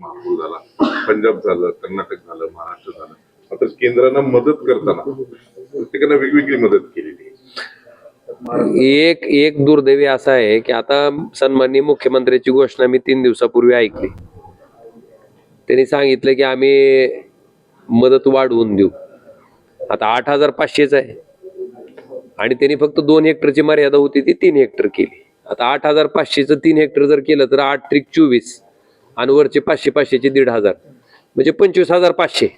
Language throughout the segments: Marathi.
महापूर झाला पंजाब झालं कर्नाटक झालं महाराष्ट्र झालं. मात्र केंद्रानं मदत करताना प्रत्येकानं वेगवेगळी मदत केलेली एक एक दुर्दैवी असा आहे की आता सन्माननीय मुख्यमंत्र्याची घोषणा मी तीन दिवसापूर्वी ऐकली. त्यांनी सांगितलं की आम्ही मदत वाढवून देऊ. आता आठ हजार पाचशेच आहे. आणि त्यांनी फक्त दोन हेक्टरची मर्यादा होती ती तीन हेक्टर केली. आता आठ हजार पाचशेचं तीन हेक्टर जर केलं तर आठ त्रिक चोवीस. आणि वरचे पाचशे पाचशेचे दीड हजार. म्हणजे पंचवीस हजार पाचशे.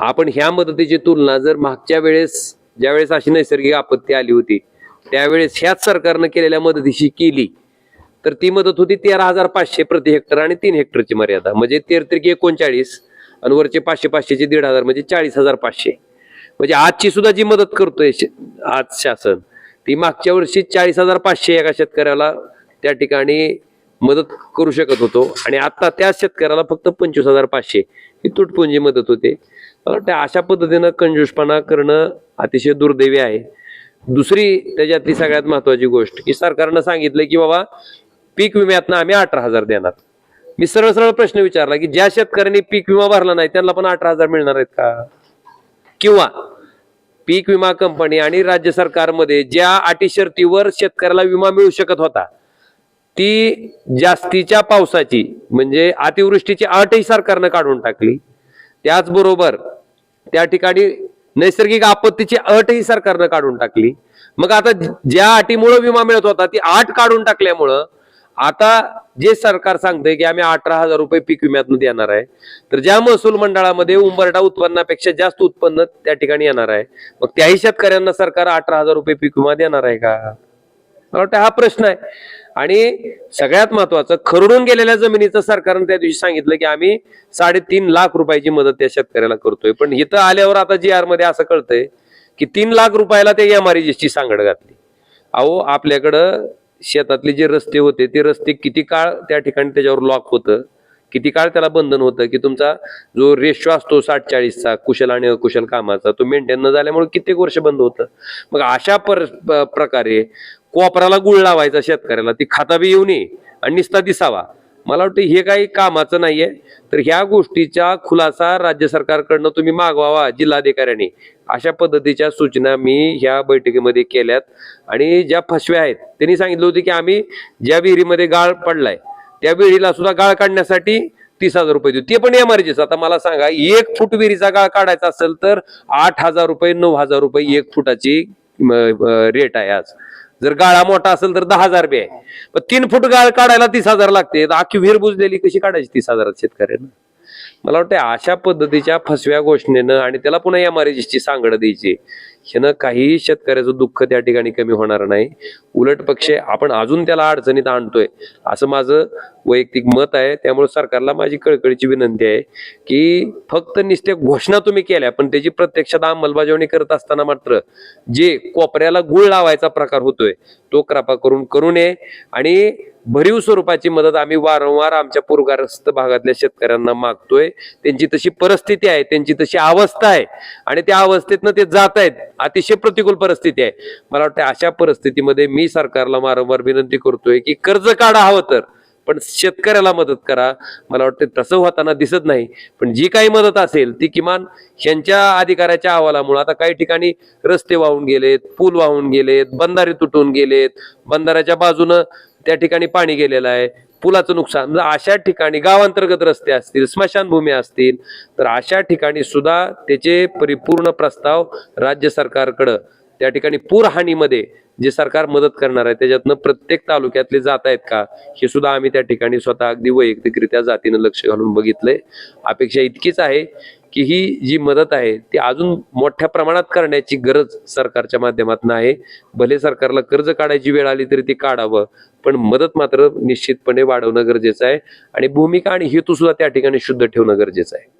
आपण ह्या मदतीची तुलना जर मागच्या वेळेस ज्यावेळेस अशी नैसर्गिक आपत्ती आली होती त्यावेळेस ह्याच सरकारनं केलेल्या मदतीशी केली तर ती मदत होती तेरा हजार पाचशे प्रति हेक्टर आणि तीन हेक्टरची मर्यादा. म्हणजे तेरत्रिक एकोणचाळीस आणि वरचे पाचशे पाचशेचे दीड हजार म्हणजे चाळीस हजार पाचशे. म्हणजे आजची सुद्धा जी मदत करतोय श- आज शासन ती मागच्या वर्षी चाळीस हजार पाचशे एका शेतकऱ्याला त्या ठिकाणी मदत करू शकत होतो. आणि आता त्या शेतकऱ्याला फक्त पंचवीस हजार पाचशे ही तुटपुंजी मदत होते. मला वाटतं अशा पद्धतीनं कंजूसपणा करणं अतिशय दुर्दैवी आहे. दुसरी त्याच्यातली सगळ्यात महत्वाची गोष्ट की सरकारनं सांगितलं की बाबा पीक विम्यातनं आम्ही अठरा हजार देणार. मी सरळ सरळ प्रश्न विचारला की ज्या शेतकऱ्यांनी पीक विमा भरला नाही त्यांना पण अठरा हजार मिळणार आहेत का? किंवा पीक विमा कंपनी आणि राज्य सरकारमध्ये ज्या अटी शर्तीवर शेतकऱ्याला विमा मिळू शकत होता ती जास्तीच्या पावसाची म्हणजे अतिवृष्टीची अटही सरकारनं काढून टाकली. त्याचबरोबर त्या ठिकाणी नैसर्गिक आपत्तीची अटही सरकारनं काढून टाकली. मग आता ज्या अटीमुळे विमा मिळत होता ती आट काढून टाकल्यामुळं आता जे सरकार सांगतंय की आम्ही अठरा हजार रुपये पीक विम्यातून देणार आहे तर ज्या महसूल मंडळामध्ये उंबरटा उत्पन्नापेक्षा जास्त उत्पन्न त्या ठिकाणी येणार आहे मग त्याही शेतकऱ्यांना सरकार अठरा हजार रुपये पीक विमा देणार आहे का? मला वाटतं हा प्रश्न आहे. आणि सगळ्यात महत्वाचं खरडून गेलेल्या जमिनीचं सरकारनं त्या दिवशी सांगितलं की आम्ही साडेतीन लाख रुपयाची मदत त्या शेतकऱ्याला करतोय. पण इथं आल्यावर आता जी आरमध्ये असं कळतंय की तीन लाख रुपयाला ते एम ची सांगड घातली. अहो आपल्याकडं शेतातले जे रस्ते होते ते रस्ते किती काळ त्या ठिकाणी त्याच्यावर लॉक होतं? किती काळ त्याला बंधन होतं की तुमचा जो रेशो असतो साठ चाळीसचा कुशल आणि अकुशल कामाचा तो मेंटेन न झाल्यामुळे कित्येक वर्ष बंद होतं? मग अशा पर प्रकारे कोपराला गुळ लावायचा शेतकऱ्याला ती खाता बी येऊ नये आणि निस्ता दिसावा. मला वाटतं हे काही कामाचं नाहीये. तर ह्या गोष्टीचा खुलासा राज्य सरकारकडनं तुम्ही मागवावा जिल्हाधिकाऱ्यांनी. अशा पद्धतीच्या सूचना मी ह्या बैठकीमध्ये केल्यात. आणि ज्या फसव्या आहेत त्यांनी सांगितलं होतं की आम्ही ज्या विहिरीमध्ये गाळ पडलाय त्या विहिरीला सुद्धा गाळ काढण्यासाठी तीस हजार रुपये देऊ. ते पण एमआरजीच आता मला सांगा एक फूट विहिरीचा गाळ काढायचा असेल तर आठ हजार रुपये नऊ हजार रुपये एक फुटाची रेट आहे आज. जर गाळा मोठा असेल तर दहा हजार बी आहे. तीन फूट गाळ काढायला तीस हजार लागते. आखी विहीर बुजलेली कशी काढायची तीस हजारात शेतकऱ्यांना? मला वाटतं अशा पद्धतीच्या फसव्या घोषणेनं आणि त्याला पुन्हा या ची सांगड द्यायची. ह्यानं काहीही शेतकऱ्याचं दुःख त्या ठिकाणी कमी होणार नाही. उलट पक्षे आपण अजून त्याला अडचणीत आणतोय. असं माझं वैयक्तिक मत आहे. त्यामुळे सरकारला माझी कळकळीची विनंती आहे की फक्त निस्त्या घोषणा तुम्ही केल्या पण त्याची प्रत्यक्षात अंमलबजावणी करत असताना मात्र जे कोपऱ्याला गुळ लावायचा प्रकार होतोय तो कृपा करून करू नये. आणि भरीव स्वरूपाची मदत आम्ही वारंवार आमच्या पूरग्रस्त भागातल्या शेतकऱ्यांना मागतोय. त्यांची तशी परिस्थिती आहे त्यांची तशी अवस्था आहे. आणि त्या अवस्थेतनं ते जात आहेत. अतिशय प्रतिकूल परिस्थिती आहे. मला वाटतं अशा परिस्थितीमध्ये मी सरकारला वारंवार विनंती करतोय की कर्ज काढा हवं तर पण शेतकऱ्याला मदत करा. मला वाटतं तसं होताना दिसत नाही पण जी काही मदत असेल ती किमान यांच्या अधिकाऱ्याच्या अहवालामुळे. आता काही ठिकाणी रस्ते वाहून गेलेत पूल वाहून गेलेत बंधारे तुटून गेलेत बंधाऱ्याच्या बाजूनं त्या ठिकाणी पाणी गेलेलं आहे. पुलाचं नुकसान. म्हणजे अशा ठिकाणी गावांतर्गत रस्ते असतील स्मशानभूमी असतील तर अशा ठिकाणी सुद्धा त्याचे परिपूर्ण प्रस्ताव राज्य सरकारकडं त्या ठिकाणी पूरहानीमध्ये जे सरकार मदत करणार आहे त्याच्यातनं प्रत्येक तालुक्यातले जात आहेत का हे सुद्धा आम्ही त्या ठिकाणी स्वतः अगदी वैयक्तिकरित्या जातीनं लक्ष घालून बघितलंय. अपेक्षा इतकीच आहे की ही जी मदत आहे ती अजून मोठ्या प्रमाणात करण्याची गरज सरकारच्या माध्यमातून आहे. भले सरकारला कर्ज काढायची वेळ आली तरी ती काढावं पण मदत मात्र निश्चितपणे वाढवणं गरजेचं आहे आणि भूमिका आणि हेतू सुद्धा त्या ठिकाणी शुद्ध ठेवणं गरजेचं आहे.